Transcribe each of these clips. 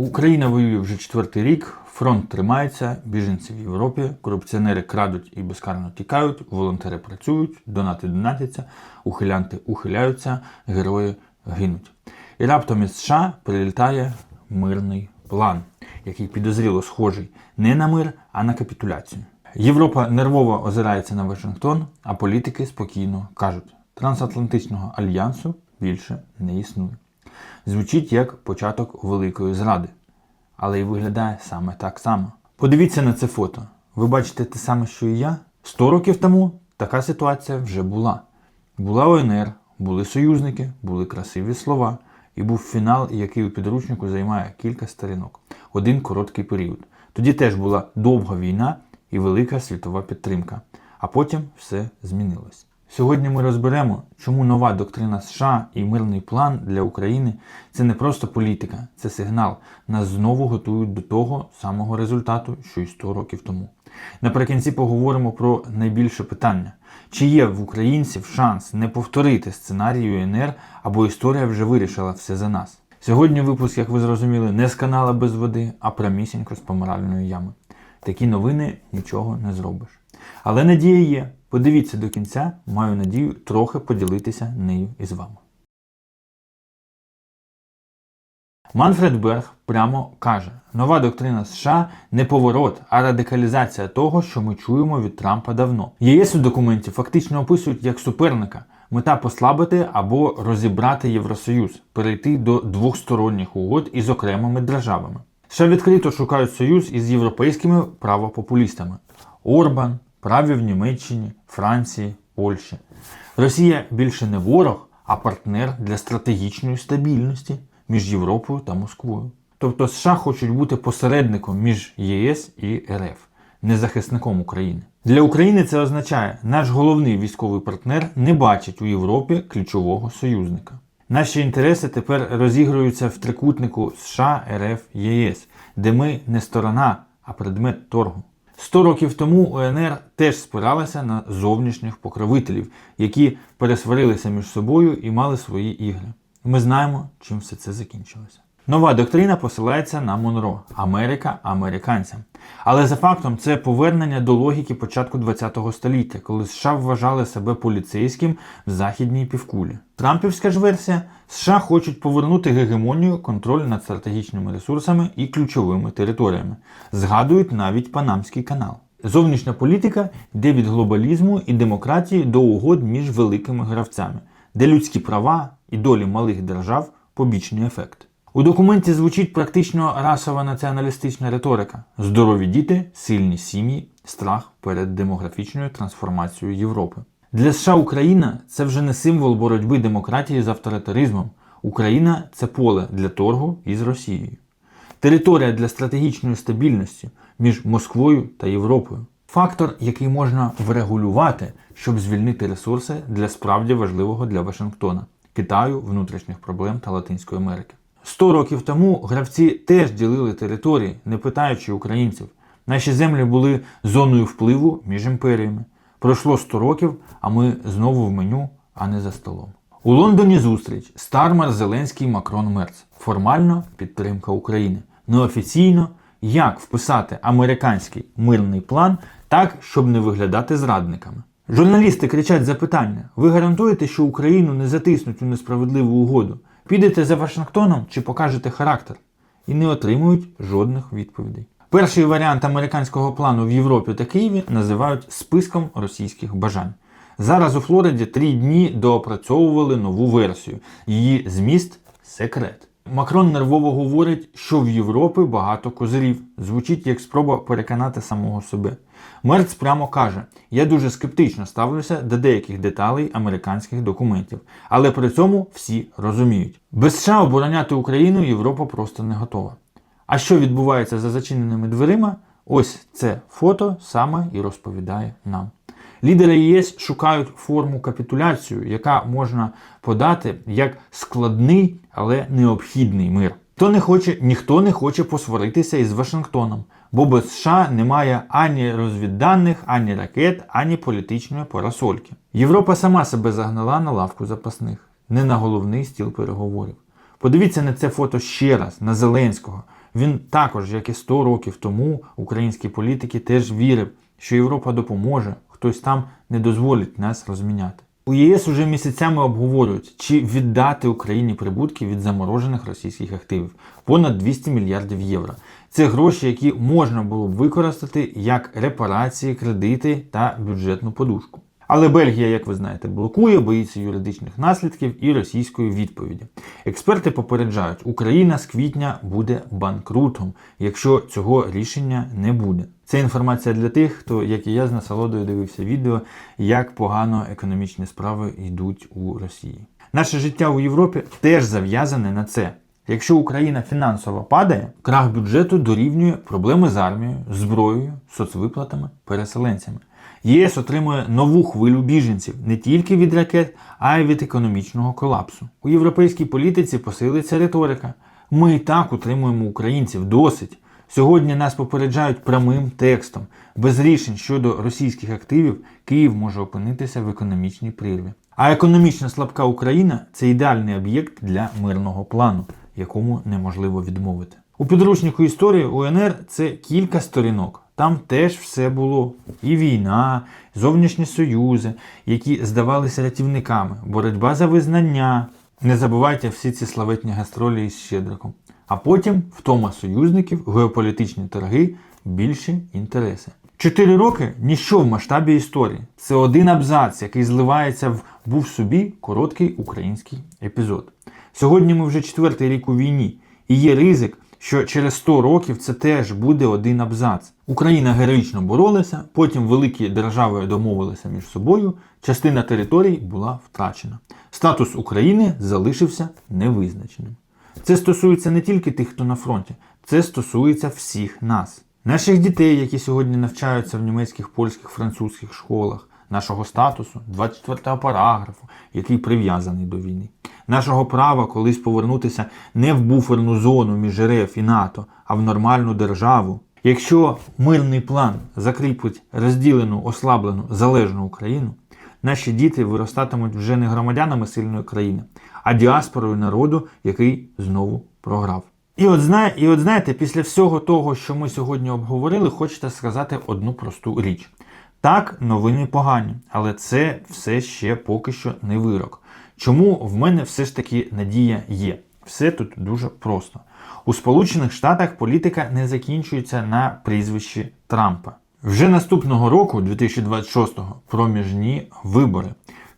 Україна воює вже четвертий рік, фронт тримається, біженці в Європі, корупціонери крадуть і безкарно тікають, волонтери працюють, донати донатяться, ухилянти ухиляються, герої гинуть. І раптом із США прилітає мирний план, який підозріло схожий не на мир, а на капітуляцію. Європа нервово озирається на Вашингтон, а політики спокійно кажуть: трансатлантичного альянсу більше не існує. Звучить як початок великої зради, але й виглядає саме так само. Подивіться на це фото. Ви бачите те саме, що і я? Сто років тому така ситуація вже була. Була ОНР, були союзники, були красиві слова, і був фінал, який у підручнику займає кілька сторінок. Один короткий період. Тоді теж була довга війна і велика світова підтримка. А потім все змінилось. Сьогодні ми розберемо, чому нова доктрина США і мирний план для України це не просто політика, це сигнал. Нас знову готують до того самого результату, що й 100 років тому. Наприкінці поговоримо про найбільше питання: чи є в українців шанс не повторити сценарій УНР, або історія вже вирішила все за нас. Сьогодні випуск, як ви зрозуміли, не з канала без води, а прямісінько з помиральної ями. Такі новини нічого не зробиш. Але надія є. Подивіться до кінця, маю надію трохи поділитися нею із вами. Манфред Берг прямо каже: нова доктрина США не поворот, а радикалізація того, що ми чуємо від Трампа давно. ЄС у документі фактично описують як суперника. Мета послабити або розібрати Євросоюз, перейти до двосторонніх угод із окремими державами. США відкрито шукають союз із європейськими правопопулістами. Орбан, праві в Німеччині, Франції, Польщі. Росія більше не ворог, а партнер для стратегічної стабільності між Європою та Москвою. Тобто США хочуть бути посередником між ЄС і РФ, не захисником України. Для України це означає, наш головний військовий партнер не бачить у Європі ключового союзника. Наші інтереси тепер розігруються в трикутнику США, РФ, ЄС, де ми не сторона, а предмет торгу. Сто років тому УНР теж спиралася на зовнішніх покровителів, які пересварилися між собою і мали свої ігри. Ми знаємо, чим все це закінчилося. Нова доктрина посилається на Монро Америка американцям. Але за фактом це повернення до логіки початку ХХ століття, коли США вважали себе поліцейським в західній півкулі. Трампівська ж версія США хочуть повернути гегемонію, контроль над стратегічними ресурсами і ключовими територіями. Згадують навіть Панамський канал. Зовнішня політика йде від глобалізму і демократії до угод між великими гравцями, де людські права і долі малих держав побічний ефект. У документі звучить практично расова націоналістична риторика: здорові діти, сильні сім'ї, страх перед демографічною трансформацією Європи. Для США Україна це вже не символ боротьби демократії з авторитаризмом. Україна це поле для торгу із Росією, територія для стратегічної стабільності між Москвою та Європою. Фактор, який можна врегулювати, щоб звільнити ресурси для справді важливого для Вашингтона, Китаю, внутрішніх проблем та Латинської Америки. Сто років тому гравці теж ділили території, не питаючи українців. Наші землі були зоною впливу між імперіями. Пройшло 100 років, а ми знову в меню, а не за столом. У Лондоні зустріч Стармер, Зеленський, Макрон, Мерц. Формально підтримка України. Неофіційно, як вписати американський мирний план так, щоб не виглядати зрадниками. Журналісти кричать запитання: ви гарантуєте, що Україну не затиснуть у несправедливу угоду? Підете за Вашингтоном чи покажете характер? І не отримують жодних відповідей. Перший варіант американського плану в Європі та Києві називають списком російських бажань. Зараз у Флориді три дні доопрацьовували нову версію. Її зміст секрет. Макрон нервово говорить, що в Європі багато козирів. Звучить як спроба переконати самого себе. Мерц прямо каже: я дуже скептично ставлюся до деяких деталей американських документів, але при цьому всі розуміють. Без США обороняти Україну Європа просто не готова. А що відбувається за зачиненими дверима? Ось це фото саме і розповідає нам. Лідери ЄС шукають форму капітуляцію, яка можна подати як складний, але необхідний мир. Хто не хоче, ніхто не хоче посваритися із Вашингтоном, бо без США немає ані розвідданих, ані ракет, ані політичної парасольки. Європа сама себе загнала на лавку запасних, не на головний стіл переговорів. Подивіться на це фото ще раз, на Зеленського. Він також, як і 100 років тому, українські політики теж вірив, що Європа допоможе, хтось там не дозволить нас розміняти. У ЄС уже місяцями обговорюють, чи віддати Україні прибутки від заморожених російських активів понад 200 мільярдів євро. Це гроші, які можна було б використати як репарації, кредити та бюджетну подушку. Але Бельгія, як ви знаєте, блокує, боїться юридичних наслідків і російської відповіді. Експерти попереджають, Україна з квітня буде банкрутом, якщо цього рішення не буде. Це інформація для тих, хто, як і я, з насолодою дивився відео, як погано економічні справи йдуть у Росії. Наше життя у Європі теж зав'язане на це. Якщо Україна фінансово падає, крах бюджету дорівнює проблеми з армією, зброєю, соцвиплатами, переселенцями. ЄС отримує нову хвилю біженців не тільки від ракет, а й від економічного колапсу. У європейській політиці посилиться риторика. Ми і так утримуємо українців досить. Сьогодні нас попереджають прямим текстом. Без рішень щодо російських активів Київ може опинитися в економічній прірві. А економічно слабка Україна це ідеальний об'єкт для мирного плану, якому неможливо відмовити. У підручнику історії УНР це кілька сторінок. Там теж все було. І війна, зовнішні союзи, які здавалися рятівниками, боротьба за визнання. Не забувайте всі ці славетні гастролі із Щедриком. А потім втома союзників, геополітичні торги, більші інтереси. Чотири роки ніщо в масштабі історії. Це один абзац, який зливається в був собі короткий український епізод. Сьогодні ми вже четвертий рік у війні, і є ризик, що через 100 років це теж буде один абзац. Україна героїчно боролася, потім великі держави домовилися між собою, частина територій була втрачена. Статус України залишився невизначеним. Це стосується не тільки тих, хто на фронті, це стосується всіх нас. Наших дітей, які сьогодні навчаються в німецьких, польських, французьких школах, нашого статусу, 24 го параграфу, який прив'язаний до війни, нашого права колись повернутися не в буферну зону між РФ і НАТО, а в нормальну державу. Якщо мирний план закріпить розділену, ослаблену, залежну Україну, наші діти виростатимуть вже не громадянами сильної країни, а діаспорою народу, який знову програв. І от, знає, і от знаєте, після всього того, що ми сьогодні обговорили, хочете сказати одну просту річ. Так, новини погані, але це все ще поки що не вирок. Чому в мене все ж таки надія є? Все тут дуже просто. У Сполучених Штатах політика не закінчується на прізвищі Трампа. Вже наступного року, 2026-го, проміжні вибори.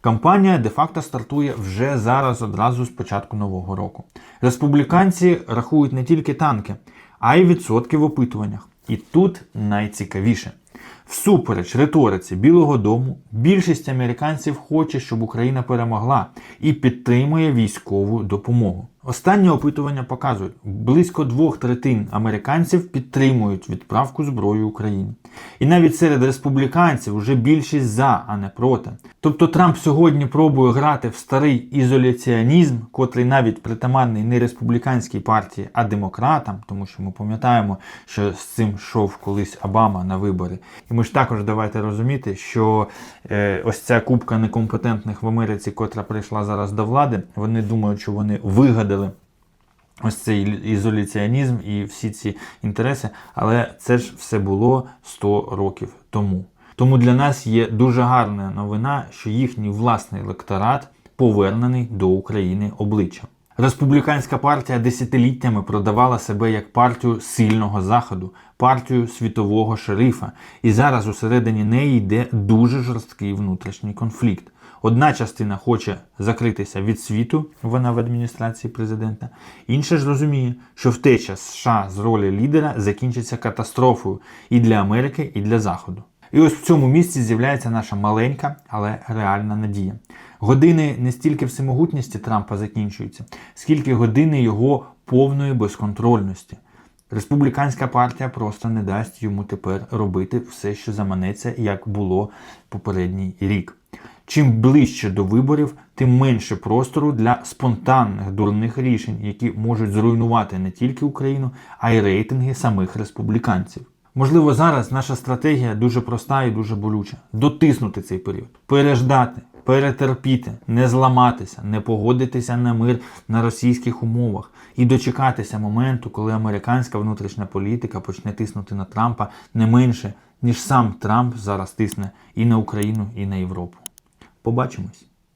Кампанія де-факто стартує вже зараз, одразу з початку нового року. Республіканці рахують не тільки танки, а й відсотки в опитуваннях. І тут найцікавіше. Всупереч риториці Білого Дому, більшість американців хоче, щоб Україна перемогла і підтримує військову допомогу. Останні опитування показують, близько двох третин американців підтримують відправку зброї Україні. І навіть серед республіканців вже більшість за, а не проти. Тобто Трамп сьогодні пробує грати в старий ізоляціонізм, котрий навіть притаманний не республіканській партії, а демократам, тому що ми пам'ятаємо, що з цим йшов колись Обама на вибори. І ми ж також давайте розуміти, що е, ось ця кубка некомпетентних в Америці, котра прийшла зараз до влади, вони думають, що вони вигадали. Ось цей ізоляціонізм і всі ці інтереси, але це ж все було 100 років тому. Тому для нас є дуже гарна новина, що їхній власний електорат повернений до України обличчям. Республіканська партія десятиліттями продавала себе як партію сильного заходу, партію світового шерифа, і зараз усередині неї йде дуже жорсткий внутрішній конфлікт. Одна частина хоче закритися від світу, вона в адміністрації президента. Інша ж розуміє, що втеча США з ролі лідера закінчиться катастрофою і для Америки, і для Заходу. І ось в цьому місці з'являється наша маленька, але реальна надія. Години не стільки всемогутності Трампа закінчуються, скільки години його повної безконтрольності. Республіканська партія просто не дасть йому тепер робити все, що заманеться, як було попередній рік. Чим ближче до виборів, тим менше простору для спонтанних дурних рішень, які можуть зруйнувати не тільки Україну, а й рейтинги самих республіканців. Можливо, зараз наша стратегія дуже проста і дуже болюча: дотиснути цей період, переждати, перетерпіти, не зламатися, не погодитися на мир на російських умовах і дочекатися моменту, коли американська внутрішня політика почне тиснути на Трампа не менше, ніж сам Трамп зараз тисне і на Україну, і на Європу. Побачимось.